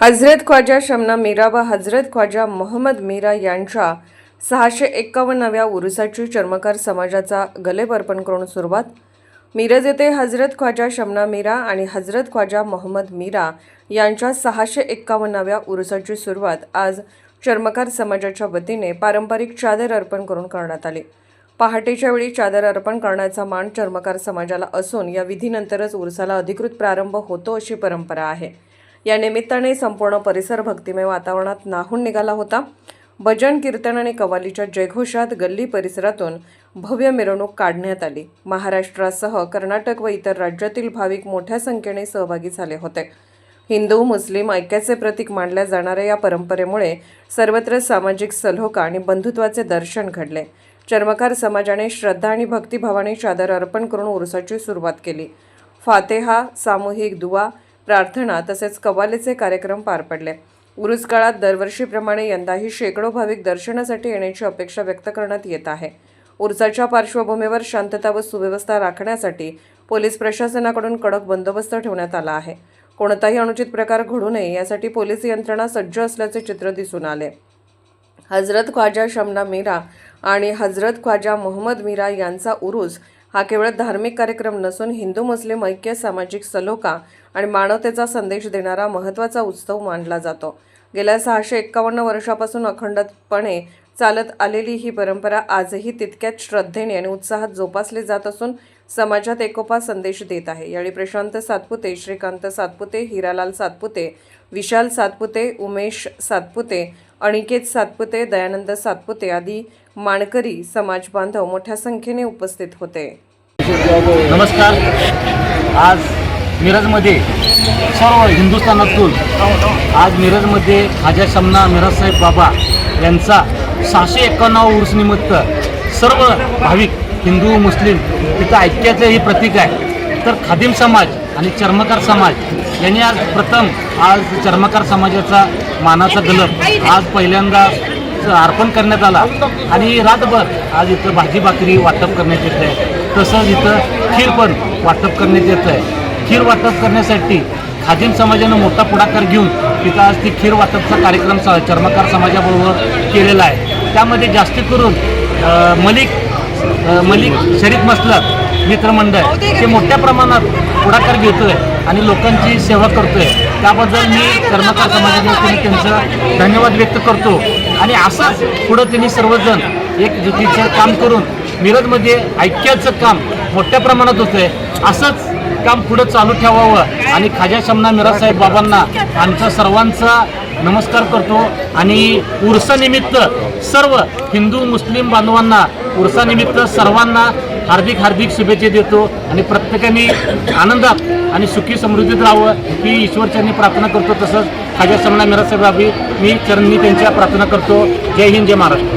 हजरत ख्वाजा शमना मीरा व हजरत ख्वाजा मोहम्मद मीरा यांच्या सहाशे एकावन्नव्या उरुसाची चर्मकार समाजाचा गलेबर्पण करून सुरुवात. मिरज येथे हजरत ख्वाजा शमना मीरा आणि हजरत ख्वाजा मोहम्मद मीरा यांच्या सहाशे एक्कावन्नाव्या उरुसाची सुरुवात आज चर्मकार समाजाच्या वतीने पारंपरिक चादर अर्पण करून करण्यात आली. पहाटेच्या वेळी चादर अर्पण करण्याचा मान चर्मकार समाजाला असून या विधीनंतरच उरसाला अधिकृत प्रारंभ होतो अशी परंपरा आहे. या निमित्ताने संपूर्ण परिसर भक्तिमय वातावरणात नाहून निघाला होता. भजन कीर्तन आणि कवालीच्या जयघोषात गल्ली परिसरातून भव्य मिरवणूक काढण्यात आली. महाराष्ट्रासह कर्नाटक व इतर राज्यातील भाविक मोठ्या संख्येने सहभागी झाले होते. हिंदू मुस्लिम ऐक्याचे प्रतीक मानल्या जाणाऱ्या या परंपरेमुळे सर्वत्र सामाजिक सलोखा आणि बंधुत्वाचे दर्शन घडले. चर्मकार समाजाने श्रद्धा आणि भक्तिभावाने चादर अर्पण करून उरसाची सुरुवात केली. फातेहा सामूहिक दुवा प्रार्थना तसेच कव्वालीचे कार्यक्रम पार पडले. उरुज काळात दरवर्षीप्रमाणे यंदाही शेकडो भाविक दर्शनासाठी येण्याची अपेक्षा व्यक्त करण्यात येत आहे. उर्साच्या पार्श्वभूमीवर शांतता व सुव्यवस्था राखण्यासाठी पोलीस प्रशासनाकडून कडक बंदोबस्त ठेवण्यात आला आहे. कोणताही अनुचित प्रकार घडू नये यासाठी पोलीस यंत्रणा सज्ज असल्याचे चित्र दिसून आले. हजरत ख्वाजा शमना मीरा आणि हजरत ख्वाजा मोहम्मद मीरा यांचा उरूस हा केवळ धार्मिक कार्यक्रम नसून हिंदू मुस्लिम ऐक्य सामाजिक सलोखा आणि मानवतेचा संदेश देणारा महत्त्वाचा उत्सव मानला जातो. गेल्या सहाशे एक्कावन्न वर्षापासून अखंडपणे चालत आलेली ही परंपरा आजही तितक्याच श्रद्धेने आणि उत्साहात जोपासली जात असून समाजात एकोपा संदेश देत आहे. यावेळी प्रशांत सातपुते श्रीकांत सातपुते हिरालाल सातपुते विशाल सातपुते उमेश सातपुते अनिकेत सातपुते दयानंद सातपुते आदी माणकरी समाज बांधव मोठ्या संख्येने उपस्थित होते. नमस्कार. आज मिरजमध्ये सर्व हिंदुस्थानातून आज मिरजमध्ये खाजा शमना मिरजसाहेब बाबा यांचा सहाशे एकावन्नावा उर्सनिमित्त सर्व भाविक हिंदू मुस्लिम तिथं ऐक्याचं हे प्रतीक आहे. तर खादिम समाज आणि चर्मकार समाज यांनी आज प्रथम आज चर्मकार समाजाचा मानाचा गलब आज पहिल्यांदा अर्पण करण्यात आला. आणि रातभर आज इथं भाजी भाकरी वाटप करण्यात येत आहे. तसंच इथं खीर पण वाटप करण्यात येत आहे. खीर वाटप करण्यासाठी खादिम समाजानं मोठा पुढाकार घेऊन तिथं आज ती खीर वाटपचा कार्यक्रम स चर्मकार समाजाबरोबर केलेला आहे. त्यामध्ये जास्ती करून मलिक मलिक शरीफ मसलत मित्रमंडळ हे मोठ्या प्रमाणात पुढाकार घेतोय आणि लोकांची सेवा करतोय. त्याबद्दल मी कर्मकार समाजाच्या वतीने त्यांचं धन्यवाद व्यक्त करतो. आणि असंच पुढं त्यांनी सर्वजण एकजुटीचं काम करून मिरजमध्ये ऐक्याचं काम मोठ्या प्रमाणात होतंय. असंच काम पुढं चालू ठेवावं. आणि खाजा शमना मिराजसाहेब बाबांना आमचा सर्वांचा नमस्कार करतो. आणि उर्सानिमित्त सर्व हिंदू मुस्लिम बांधवांना उर्सानिमित्त सर्वांना हार्दिक हार्दिक शुभेच्छा देतो आणि प्रत्येकाने आनंदात आणि सुखी समृद्धीत राहावं ही ईश्वरचरणी प्रार्थना करतो. तसंच खाजा समना मिरासाहेब राबी मी चरणी त्यांच्या प्रार्थना करतो. जय हिंद जय महाराष्ट्र.